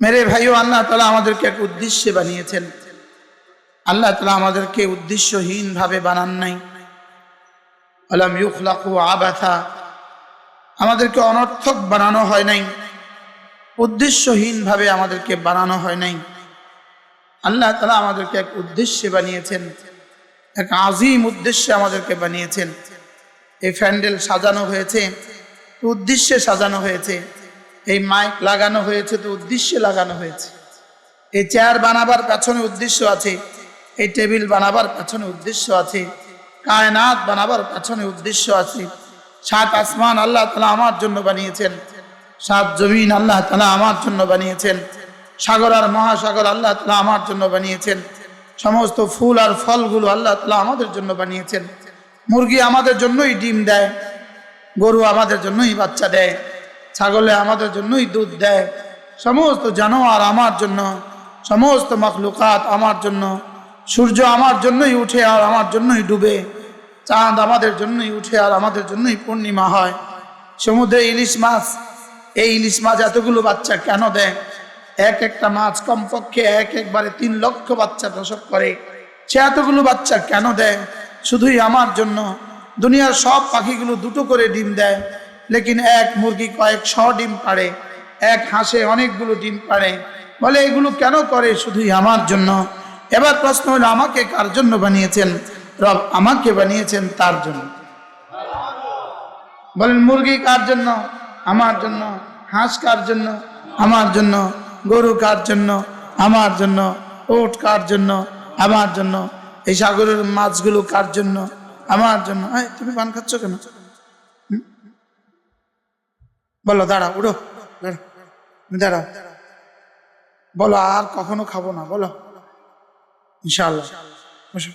মেরে ভাইও, আল্লাহ তালা আমাদেরকে এক উদ্দেশ্যে বানিয়েছেন। আল্লাহ তালা আমাদেরকে উদ্দেশ্যহীন ভাবে বানান নাই। আলাম ইউখলাকু আবাথা আমাদেরকে অনর্থক বানানো হয় নাই। উদ্দেশ্যহীন ভাবে আমাদেরকে বানানো হয় নাই। আল্লাহ তালা আমাদেরকে এক উদ্দেশ্যে বানিয়েছেন। এক আজিম উদ্দেশ্যে আমাদেরকে বানিয়েছেন। এই প্যান্ডেল সাজানো হয়েছে, উদ্দেশ্যে সাজানো হয়েছে। এই মাইক লাগানো হয়েছে তো উদ্দেশ্যে লাগানো হয়েছে। এই চেয়ার বানাবার পেছনে উদ্দেশ্য আছে, এই টেবিল বানাবার পেছনে উদ্দেশ্য আছে, কায়নাত বানাবার পেছনে উদ্দেশ্য আছে। সাত আসমান আল্লাহ তালা আমার জন্য বানিয়েছেন, সাত জমিন আল্লাহ তালা আমার জন্য বানিয়েছেন, সাগর আর মহাসাগর আল্লাহ তালা আমার জন্য বানিয়েছেন, সমস্ত ফুল আর ফলগুলো আল্লাহ তালা আমাদের জন্য বানিয়েছেন। মুরগি আমাদের জন্যই ডিম দেয়, গরু আমাদের জন্যই বাচ্চা দেয়। ছাগলে আমাদের জন্যই দুধ দেয়। সমস্ত জানোয়ার আমার জন্য, সমস্ত মখলুকাত আমার জন্য, সূর্য আমার জন্যই উঠে আর আমার জন্যই ডুবে। চাঁদ আমাদের জন্যই উঠে আর আমাদের জন্যই পূর্ণিমা হয়। সমুদ্রে ইলিশ মাছ, এই ইলিশ মাছ এতগুলো বাচ্চা কেন দেয়? এক একটা মাছ কমপক্ষে এক একবারে তিন লক্ষ বাচ্চা প্রসব করে। সে এতগুলো বাচ্চা কেন দেয়? শুধুই আমার জন্য। দুনিয়ার সব পাখিগুলো দুটো করে ডিম দেয়। লেকিন এক মুরগি কয়েক শ ডিম পাড়ে, এক হাঁসে অনেকগুলো ডিম পাড়ে। বলে, এগুলো কেন করে? শুধুই আমার জন্য। এবার প্রশ্ন হলো, আমাকে কার জন্য বানিয়েছেন? রব আমাকে বানিয়েছেন তার জন্য। বলেন, মুরগি কার জন্য? আমার জন্য। হাঁস কার জন্য? আমার জন্য। গরু কার জন্য? আমার জন্য। ওট কার জন্য? আমার জন্য। এই সাগরের মাছগুলো কার জন্য? আমার জন্য। তুমি পান খাচ্ছ কেন? বলো, দাঁড়া, উঠো। দাঁড়া বলো, আর কখনো খাব না, বলো। ইনশাআল্লাহ। বসো।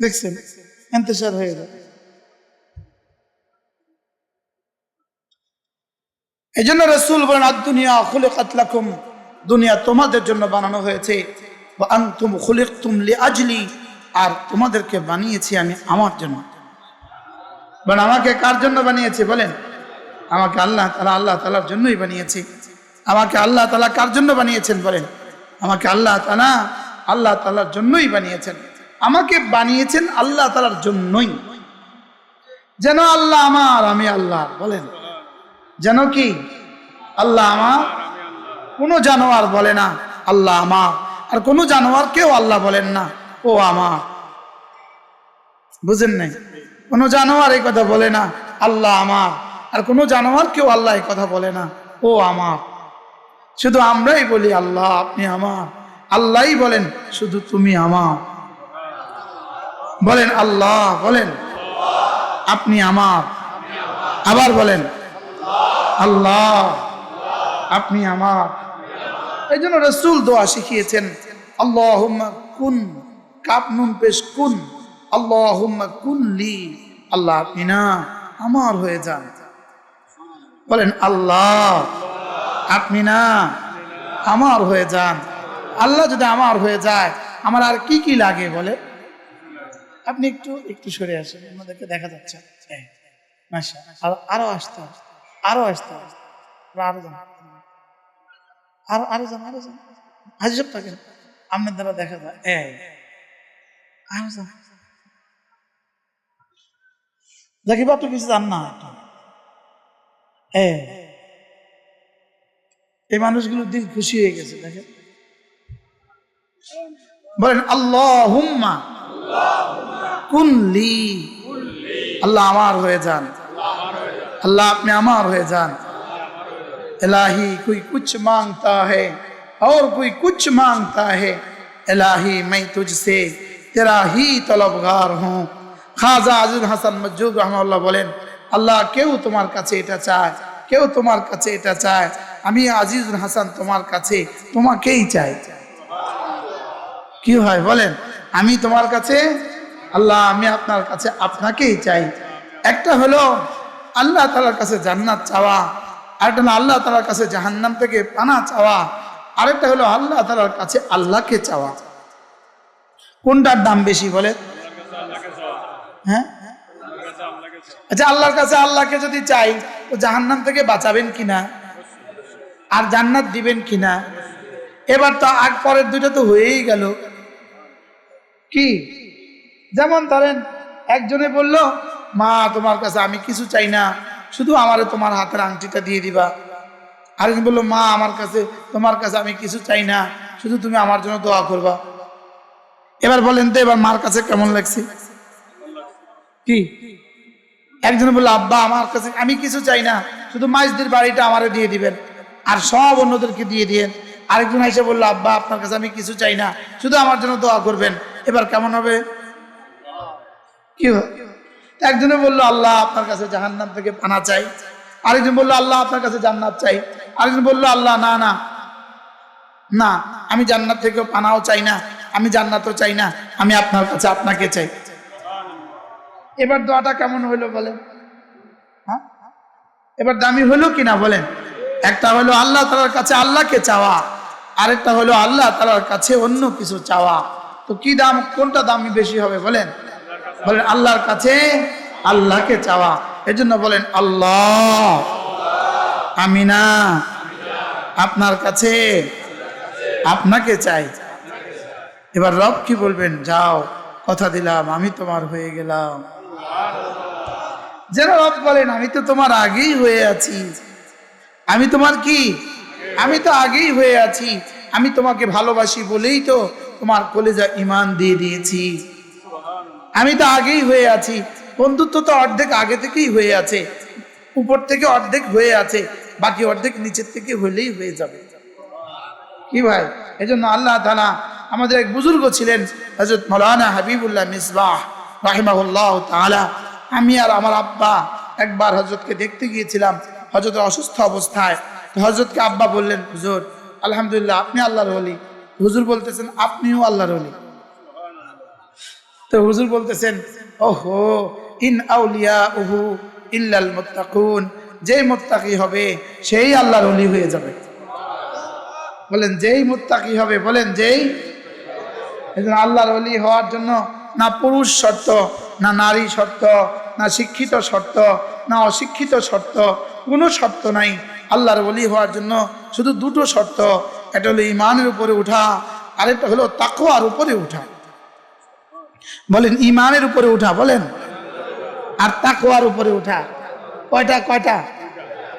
দেখছেন? হয়ে গেল। এই জন্য রসুল বলেন দুনিয়া খুলে কাতলাকুম দুনিয়া তোমাদের জন্য বানানো হয়েছে। আন্তুম খুলিক তুমলি আজলি। আর তোমাদেরকে বানিয়েছি আমি আমার জন্য। বলেন, আমাকে কার জন্য বানিয়েছে বলেন? আমাকে আল্লাহ তালা আল্লাহ তালার জন্যই বানিয়েছি। আমাকে আল্লাহ তালা কার জন্য বানিয়েছেন বলেন? আমাকে আল্লাহ তালা আল্লাহ তালার জন্যই বানিয়েছেন। আমাকে বানিয়েছেন আল্লাহ তালার জন্যই। যেন আল্লাহ আমার, আমি আল্লাহ, বলেন। যেন কি? আল্লাহ আমার, কোনো জানোয়ার বলে না, আল্লাহ আমার। আর কোনো জানোয়ার কেউ আল্লাহ বলেন না, ও আমার। বুঝেন নাই? কোনো জানোয়ার এই কথা বলে না, আল্লাহ আমার। আর কোনো জানোয়ার কেউ আল্লাহ এই কথা বলে না, ও আমার। শুধু আমরাই বলি, আল্লাহ আপনি আমার। আল্লাহই বলেন, শুধু তুমি আমার। বলেন, আল্লাহ বলেন, আপনি আমার। আবার বলেন, আল্লাহ, আপনি আমার। এই জন্য রসুল দোয়া শিখিয়েছেন আল্লাহ কুন, কাপ নুন পেশ কুন। আল্লাহ কুন লি আল্লাহ আপনি আমার হয়ে যান। বলেন, আল্লাহ, আপনি না আমার হয়ে যান। আল্লাহ যদি আমার হয়ে যায়, আমার আর কি কি লাগে বলে? আপনি একটু একটু সরে আসেন, আমাদেরকে দেখা যাচ্ছে। আরও আসতে আরও আসতে আরও যান আরও আরও যান আরও যান হাজির থাকেন। আপনার দ্বারা দেখা যায়। আরও যান দেখি আপনি কিছু জান না একটু। এই এই মানুষগুলো দিল খুশি হয়ে গেছে দেখেন বলেন আল্লাহ হুম্মা কুনলি আল্লাহ আমার হয়ে যান अल्लाह अपने अमार हुए जान इलाही कोई कुछ मांगता है और कोई कुछ मांगता है इलाही मैं तुझसे तेरा ही तलबगार हूँ খাজা আজিজ হাসান মজ্জুদ রহমাল্লাহ বলেন, আল্লাহ, কেউ তোমার কাছে এটা চায়, কেউ তোমার কাছে এটা চায়। আমি আজিজুল হাসান তোমার কাছে, তোমাকেই চাই। কি হয় বলেন? আমি তোমার কাছে, আল্লাহ, আমি আপনার কাছে আপনাকেই চাই। একটা হলো আল্লাহ তালার কাছে জান্নাত চাওয়া, আরেকটা হলো আল্লাহ তালার কাছে জাহান্নাম থেকে পানা চাওয়া, আরেকটা হলো আল্লাহ তালার কাছে আল্লাহকে চাওয়া। কোনটার দাম বেশি বলে হ্যাঁ? আচ্ছা আল্লাহর কাছে আল্লাহকে যদি চাই, তো জাহান্নাম থেকে বাঁচাবেন কিনা? আর জান্নাত দিবেন কিনা? এবার তো আগ পরের দুটো তো হয়েই গেল। কি? যেমন ধরেন, একজনে বলল, মা, তোমার কাছে আমি কিছু চাই না, শুধু আমারে তোমার হাতের আংটিটা দিয়ে দিবা। আরেকজন বলল, মা, আমার কাছে, তোমার কাছে আমি কিছু চাই না, শুধু তুমি আমার জন্য দোয়া করবা। এবার বলেন তো, এবার মার কাছে কেমন লাগছে? কি? একজন বলল, আব্বা, আমার কাছে আমি কিছু চাই না, শুধু মাইজদের বাড়িটা আমারে দিয়ে দিবেন আর সব অন্যদেরকে দিয়ে দিয়েন। আরেকজন এসে বলল, আব্বা, আপনার কাছে আমি কিছু চাই না, শুধু আমার জন্য দোয়া করবেন। এবার কেমন হবে? কি একজনে বলল, আল্লাহ, আপনার কাছে জাহান্নাম থেকে পানা চাই। আরেকজন বলল, আল্লাহ, আপনার কাছে জান্নাত চাই। আরেকজন বলল, আল্লাহ, না না না, আমি জান্নাত থেকেও পানাও চাই না, আমি জান্নাতও চাই না, আমি আপনার কাছে আপনাকে চাই। এবার দোয়াটা কেমন হইল বলেন? হ্যাঁ? এবার দামি হলো কিনা বলেন? একটা হলো আল্লাহ তালার কাছে আল্লাহকে চাওয়া, আরেকটা হলো আল্লাহ তালার কাছে অন্য কিছু চাওয়া। তো কি দাম, কোনটা দামি বেশি হবে বলেন? বলেন, আল্লাহর কাছে আল্লাহকে চাওয়া। এজন্য বলেন, আল্লাহ। আমি না আপনার কাছে আপনাকে চাই। এবার রব কি বলবেন? যাও, কথা দিলাম, আমি তোমার হয়ে গেলাম। যেন রব বলেন, আমি তো তোমার আগেই হয়ে আছি। আমি তোমার কি? আমি তো আগেই হয়ে আছি। আমি তোমাকে ভালোবাসি বলেই তো তোমার কলেজা ইমান দিয়ে দিয়েছি। আমি তো আগেই হয়ে আছি। বন্ধুত্ব তো অর্ধেক আগে থেকেই হয়ে আছে। উপর থেকে অর্ধেক হয়ে আছে। বাকি অর্ধেক নিচের থেকে হলেই হয়ে যাবে। কি ভাই? এই জন্য আল্লাহ তালা আমাদের এক বুজুর্গ ছিলেন হজরত মৌলানা হাবিবুল্লাহ মিসবাহ, রাহিমাহুল্লাহ তালা আমি আর আমার আব্বা একবার হজরতকে দেখতে গিয়েছিলাম হজরতের অসুস্থ অবস্থায়। হজরতকে আব্বা বললেন, হুজুর, আলহামদুলিল্লাহ, আপনি আল্লাহর হলি হুজুর বলতেছেন, আপনিও আল্লাহর হলি তো হুজুর বলতেছেন, ওহো, ইন আউলিয়া উহু ইল্লাল মুত্তাকুন। যেই মুত্তাকি হবে, সেই আল্লাহর অলি হয়ে যাবে। বলেন, যেই মুত্তাকি হবে, বলেন, যেই আল্লাহর অলি হওয়ার জন্য না পুরুষ শর্ত, না নারী শর্ত, না শিক্ষিত শর্ত, না অশিক্ষিত শর্ত, কোনো শর্ত নাই। আল্লাহর বলি হওয়ার জন্য শুধু দুটো শর্ত, একটা হলো ইমানের উপরে উঠা, আরেকটা হলো তাকওয়ার উপরে উঠা। বলেন ইমানের উপরে উঠা, বলেন। আর তাকওয়ার উপরে উঠা। কয়টা কয়টা?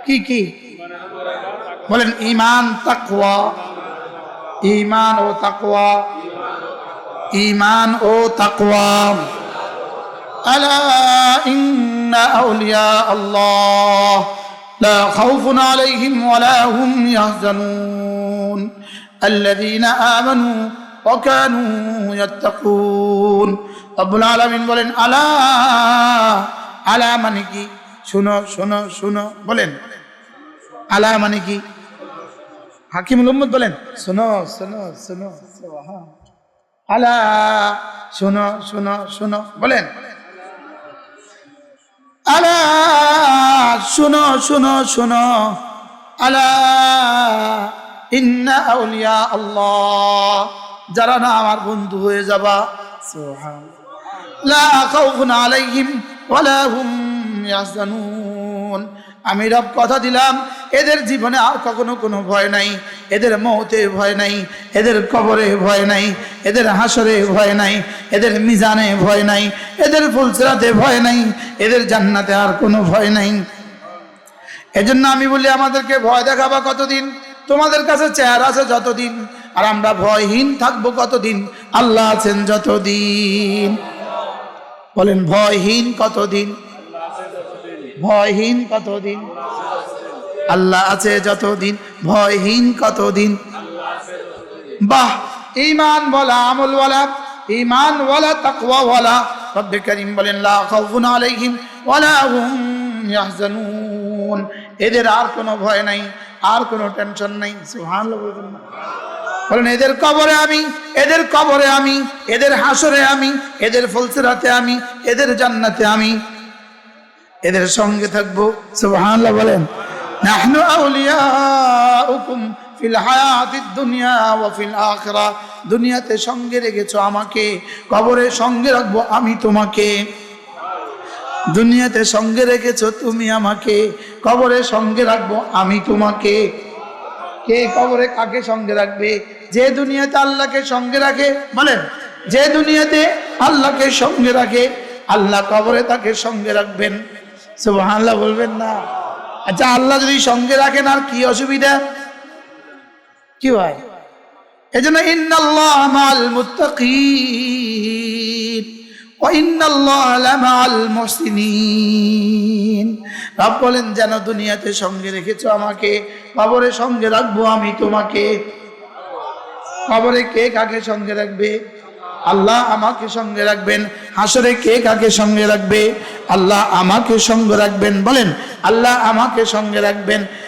কি কি? বলেন ইমান তাকওয়া। ইমান ও তাকওয়া ইমান ও তাকওয়া। আলা ইন্না আউলিয়া আল্লাহ। লা খাউফুন আলাইহিম ওয়ালা হুম ইয়াহজানুন। আল্লাযীনা আমানু ওয়া কানূ ইয়াত্তাকুন। রব্বুল আলামিন বলেন, আলা আলা মানে কি? শুনো শুনো শুনো, বলেন। আলা মানে কি? হাকিম উম্মদ বলেন, শোনো শোনো, শুনো। হ্যাঁ আলা, শোনো শোনো শোনো, বলেন। আলা, শোনো শোনো শোনো। আলা, ইন্না আউলিয়া আল্লাহ। যারা না আমার বন্ধু হয়ে যাবা সুবহান লা খাউফুন আলাইহিম ওয়ালা হুম ইয়াহজানুন। আমি রব কথা দিলাম, এদের জীবনে আর কখনো কোনো ভয় নাই। এদের মৌতে ভয় নাই, এদের কবরে ভয় নাই, এদের হাসরে ভয় নাই, এদের মিজানে ভয় নাই, এদের ফুলসরাতে ভয় নাই, এদের জান্নাতে আর কোনো ভয় নাই। এজন্য আমি বলি, আমাদেরকে ভয় দেখাবা কতদিন? তোমাদের কাছে চেহারা আছে যতদিন, আর আমরা ভয়হীন থাকব কতদিন? আল্লাহ আছেন যতদিন। বলেন, ভয়হীন কতদিন? ভয়হীন কতদিন? আল্লাহ আছে যতদিন, ভয়হীন কতদিন? বাহ ইমান বলা আমল বলা ইমান বলা তাকওয়া বলা রব্বে করিম বলেন, লা খাউফুন আলাইহিম ওয়ালা হুম ইয়াহজানুন। এদের আর কোনো ভয় নাই, আর কোনো টেনশন নাই। সুবহানাল্লাহ বলবেন না। বলেন, এদের কবরে আমি, এদের কবরে আমি, এদের হাসরে আমি, এদের ফুলসিরাতে আমি, এদের জান্নাতে আমি, এদের সঙ্গে থাকব। সুবহানাল্লাহ বলেন। নাহনু আউলিয়াউকুম ফিল হায়াতিদ দুনিয়া ওয়া ফিল আখিরা। দুনিয়াতে সঙ্গে রেখেছো আমাকে, কবরে সঙ্গে রাখব আমি তোমাকে। দুনিয়াতে সঙ্গে রেখেছো তুমি আমাকে, কবরে সঙ্গে রাখব আমি তোমাকে। কে কবরে কাকে সঙ্গে রাখবে? যে দুনিয়াতে আল্লাহকে সঙ্গে রাখে, বলেন, যে দুনিয়াতে আল্লাহকে সঙ্গে রাখে, আল্লাহ কবরে তাকে সঙ্গে রাখবেন। সুবহানাল্লাহ বলবেন না। আচ্ছা আল্লাহ যদি সঙ্গে রাখেন আর কি অসুবিধা? কি হয় এই জন্য রব বলেন, যেন দুনিয়াতে সঙ্গে রেখেছো আমাকে, কবরে সঙ্গে রাখব আমি তোমাকে। কবরে কে কাকে সঙ্গে রাখবে? আল্লাহ আমাকে সঙ্গে রাখবেন। হাসরে কে কাকে সঙ্গে রাখবে? আল্লাহ আমাকে সঙ্গে রাখবেন। বলেন, আল্লাহ আমাকে সঙ্গে রাখবেন।